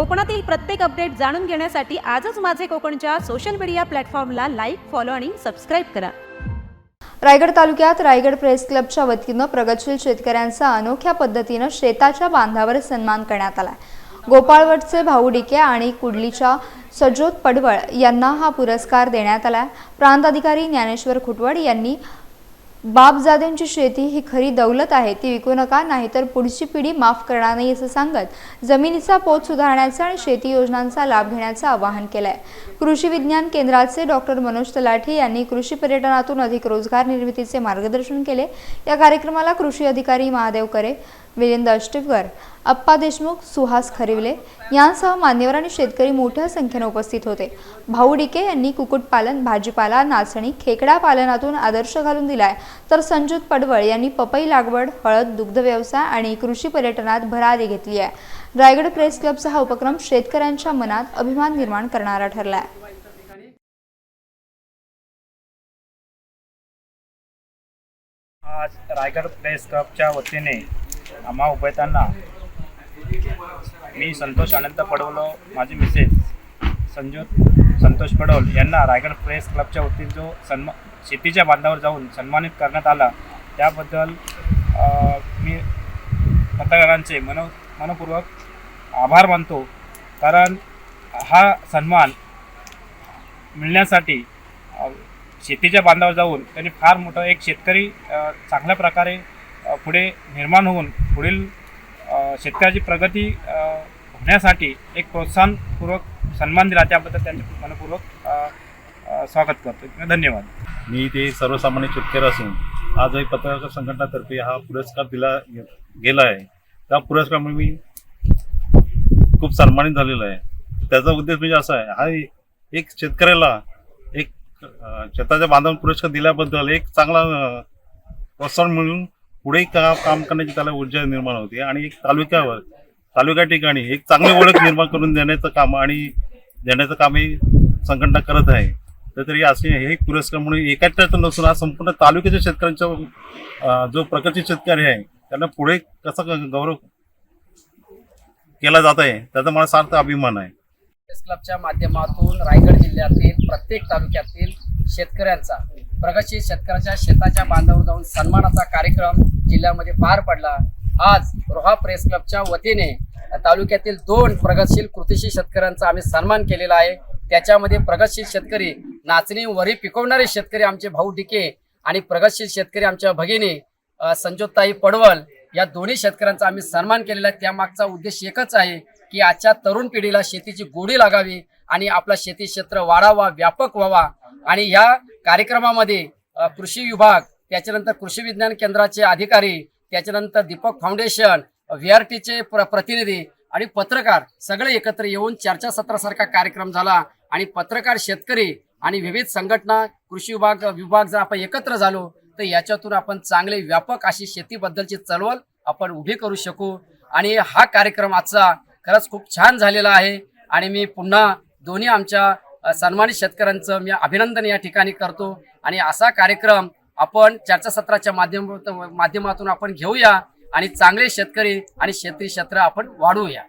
कोकणातील प्रत्येक अपडेट जाणून घेण्यासाठी आजच माझे कोकणच्या सोशल मीडिया प्लॅटफॉर्मला लाईक फॉलो आणि सबस्क्राईब करा. रायगड तालुक्यात रायगड प्रेस क्लबच्या वतीनं प्रगतशील शेतकऱ्यांचा अनोख्या पद्धतीनं शेताच्या बांधावर सन्मान करण्यात आला गोपाळवटचे भाऊ डिके आणि कुडलीच्या सजोत पडवळ यांना हा पुरस्कार देण्यात आला प्रांत अधिकारी ज्ञानेश्वर खुटवड यांनी बापजाद्यांची शेती ही खरी दौलत आहे ती विकू नका नाहीतर पुढची पिढी माफ करणार नाही असं सांगत जमिनीचा पोत सुधारण्याचा आणि शेती योजनांचा लाभ घेण्याचं आवाहन केलंय. कृषी विज्ञान केंद्राचे डॉक्टर मनोज तलाठी यांनी कृषी पर्यटनातून अधिक रोजगार निर्मितीचे मार्गदर्शन केले. या कार्यक्रमाला कृषी अधिकारी महादेव करे मिलिंद अष्टिफकर अप्पा देशमुख सुहास खरिवले यांसह मान्यवर आणि शेतकरी मोठ्या संख्येने उपस्थित होते. भाऊ डिके यांनी कुक्कुटपालन भाजीपाला नाचणी खेकडा पालनातून आदर्श घालून दिलाय. तर संजूत पडवळ यांनी पपई लागवड हळद दुग्ध व्यवसाय आणि कृषी पर्यटनात भरारी घेतली आहे. रायगड प्रेस क्लबचा हा उपक्रम शेतकऱ्यांच्या मनात अभिमान निर्माण करणारा ठरला आहे आज रायगड प्रेस क्लबच्या वतीने आम्हा उभयतांना मी संतोष आनंद पडवलो माझी मिसेस संजोत संतोष पडवल यांना रायगड प्रेस क्लबच्या वतीने जो सन्मा शेतीच्या बांधावर जाऊन सन्मानित करण्यात आला त्याबद्दल मी पत्रकारांचे मन मनपूर्वक आभार मानतो. कारण हा सन्मान मिळण्यासाठी शेतीच्या बांधावर जाऊन त्यांनी फार मोठं एक शेतकरी चांगल्या प्रकारे पुढे निर्माण होऊन पुढील शेतकऱ्याची प्रगती होण्यासाठी एक प्रोत्साहनपूर्वक सन्मान दिला त्याबद्दल त्यांचे मनपूर्वक स्वागत करतो धन्यवाद. मी ते सर्वसामान्य शेतकरी असून आज एक पत्रकार संघटनातर्फे हा पुरस्कार दिला गेला आहे. त्या पुरस्कारामुळे मी खूप सन्मानित झालेलो आहे. त्याचा उद्देश म्हणजे असा आहे हा एक शेतकऱ्याला एक शेताच्या बांधावर पुरस्कार दिल्याबद्दल एक चांगला प्रोत्साहन मिळून पुढे का काम करण्याची त्याला ऊर्जा निर्माण होते. आणि एक तालुक्यावर तालुक्या ठिकाणी एक चांगली ओळख निर्माण करून देण्याचं काम आणि देण्याचं काम ही संघटना करत आहे. तर तरी असे हे पुरस्कार म्हणून एकाच्याचं नसून हा संपूर्ण तालुक्याच्या शेतकऱ्यांचा जो प्रकारचे शेतकरी आहे त्यांना पुढे कसा गौरव केला जात आहे त्याचा मला सार्थ अभिमान आहे. प्रेस क्लबच्या माध्यमातून रायगड जिल्ह्यातील प्रत्येक तालुक्यातील शेतकऱ्यांचा प्रगतशील शेतकऱ्याच्या शेताच्या बांधावर जाऊन सन्मानाचा कार्यक्रम जिल्ह्यामध्ये पार पडला. आज रोहा प्रेस क्लबच्या वतीने तालुक्यातील दोन प्रगतशील कृतीशील शेतकऱ्यांचा आम्ही सन्मान केलेला आहे. त्याच्यामध्ये प्रगतशील शेतकरी नाचणी वरी पिकवणारे शेतकरी आमचे भाऊ डिके आणि प्रगतशील शेतकरी आमच्या भगिनी संजोताई पडवल या दोन्ही शेतकऱ्यांचा आम्ही सन्मान केलेला आहे. त्यामागचा उद्देश एकच आहे की आजच्या तरुण पिढीला शेतीची गोडी लागावी आणि आपला शेती क्षेत्र वाढावा व्यापक व्हावा आणि ह्या कार्यक्रमामध्ये कृषी विभाग त्याच्यानंतर कृषी विज्ञान केंद्राचे अधिकारी त्याच्यानंतर दीपक फाउंडेशन व्ही आर टीचे प्र प्रतिनिधी आणि पत्रकार सगळे एकत्र येऊन चर्चासत्रासारखा कार्यक्रम झाला आणि पत्रकार शेतकरी आणि विविध संघटना कृषी विभाग विभाग जर आपण एकत्र झालो तर याच्यातून आपण चांगले व्यापक अशी शेतीबद्दलची चळवळ आपण उभी करू शकू. आणि हा कार्यक्रम आजचा खरंच खूप छान झालेला आहे. आणि मी पुन्हा दोन्ही आमच्या सन्मानित शेतकऱ्यांचं मी अभिनंदन या ठिकाणी करतो. आणि असा कार्यक्रम आपण चर्चासत्राच्या माध्यमातून माध्यमातून आपण घेऊया आणि चांगले शेतकरी आणि शेती क्षेत्र आपण वाढवूया.